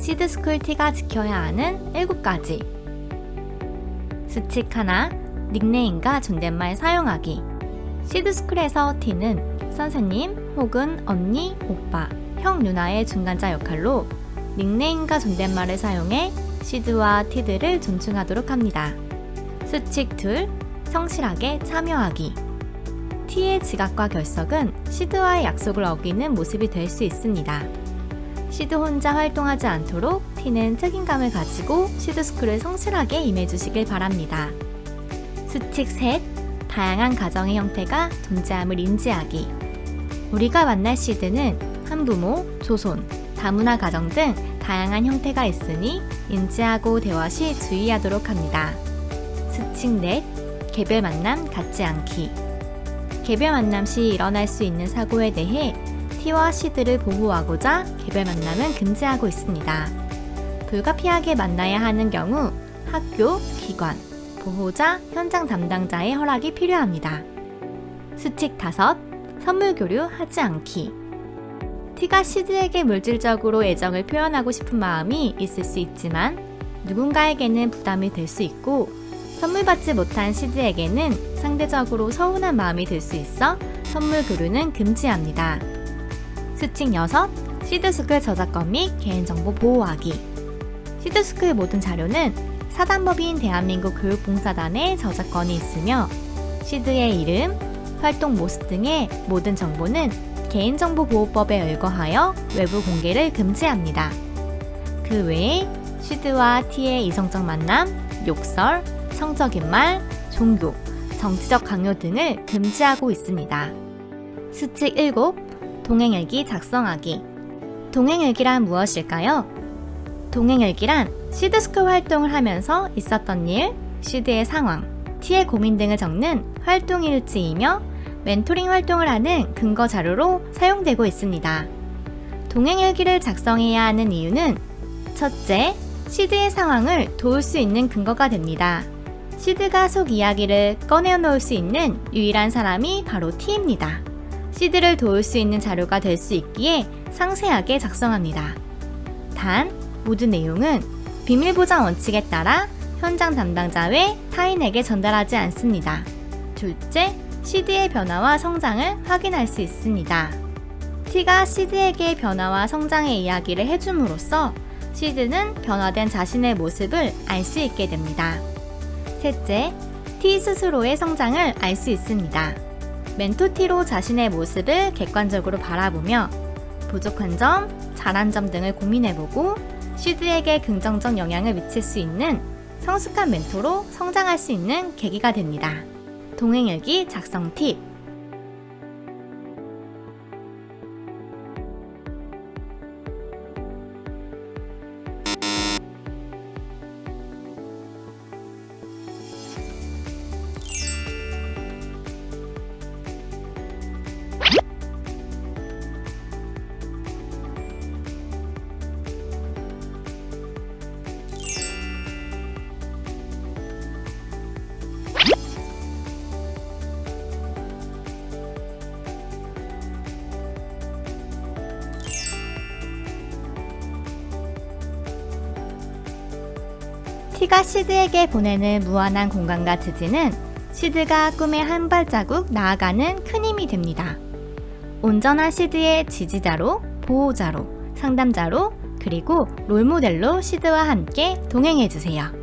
시드스쿨 T가 지켜야 하는 7가지. 수칙 하나, 닉네임과 존댓말 사용하기. 시드스쿨에서 T는 선생님 혹은 언니, 오빠, 형, 누나의 중간자 역할로 닉네임과 존댓말을 사용해 시드와 T들을 존중하도록 합니다. 수칙 둘, 성실하게 참여하기. T의 지각과 결석은 시드와의 약속을 어기는 모습이 될 수 있습니다. 시드 혼자 활동하지 않도록 T는 책임감을 가지고 시드스쿨을 성실하게 임해주시길 바랍니다. 수칙 셋, 다양한 가정의 형태가 존재함을 인지하기. 우리가 만날 시드는 한부모, 조손, 다문화 가정 등 다양한 형태가 있으니 인지하고 대화 시 주의하도록 합니다. 수칙 넷, 개별 만남 갖지 않기. 개별 만남 시 일어날 수 있는 사고에 대해 T와 C들을 보호하고자 개별 만남은 금지하고 있습니다. 불가피하게 만나야 하는 경우 학교, 기관, 보호자, 현장 담당자의 허락이 필요합니다. 수칙 다섯, 선물 교류 하지 않기. T가 C들에게 물질적으로 애정을 표현하고 싶은 마음이 있을 수 있지만 누군가에게는 부담이 될 수 있고 선물 받지 못한 시드에게는 상대적으로 서운한 마음이 들 수 있어 선물 교류는 금지합니다. 수칙 6. 시드스쿨 저작권 및 개인정보 보호하기. 시드스쿨 모든 자료는 사단법인 대한민국 교육봉사단의 저작권이 있으며 시드의 이름, 활동 모습 등의 모든 정보는 개인정보보호법에 의거하여 외부 공개를 금지합니다. 그 외에 시드와 T의 이성적 만남, 욕설, 성적인 말, 종교, 정치적 강요 등을 금지하고 있습니다. 수칙 7. 동행일기 작성하기. 동행일기란 무엇일까요? 동행일기란 시드스쿨 활동을 하면서 있었던 일, 시드의 상황, T의 고민 등을 적는 활동 일지이며 멘토링 활동을 하는 근거 자료로 사용되고 있습니다. 동행일기를 작성해야 하는 이유는 첫째, 시드의 상황을 도울 수 있는 근거가 됩니다. 시드가 속 이야기를 꺼내놓을 수 있는 유일한 사람이 바로 T입니다. 시드를 도울 수 있는 자료가 될 수 있기에 상세하게 작성합니다. 단, 모든 내용은 비밀 보장 원칙에 따라 현장 담당자 외 타인에게 전달하지 않습니다. 둘째, 시드의 변화와 성장을 확인할 수 있습니다. T가 시드에게 변화와 성장의 이야기를 해줌으로써 시드는 변화된 자신의 모습을 알 수 있게 됩니다. 셋째, T 스스로의 성장을 알 수 있습니다. 멘토 T로 자신의 모습을 객관적으로 바라보며 부족한 점, 잘한 점 등을 고민해보고 시드에게 긍정적 영향을 미칠 수 있는 성숙한 멘토로 성장할 수 있는 계기가 됩니다. 동행일기 작성 팁 T가 시드에게 보내는 무한한 공간과 지지는 시드가 꿈의 한 발자국 나아가는 큰 힘이 됩니다. 온전한 시드의 지지자로, 보호자로, 상담자로, 그리고 롤모델로 시드와 함께 동행해주세요.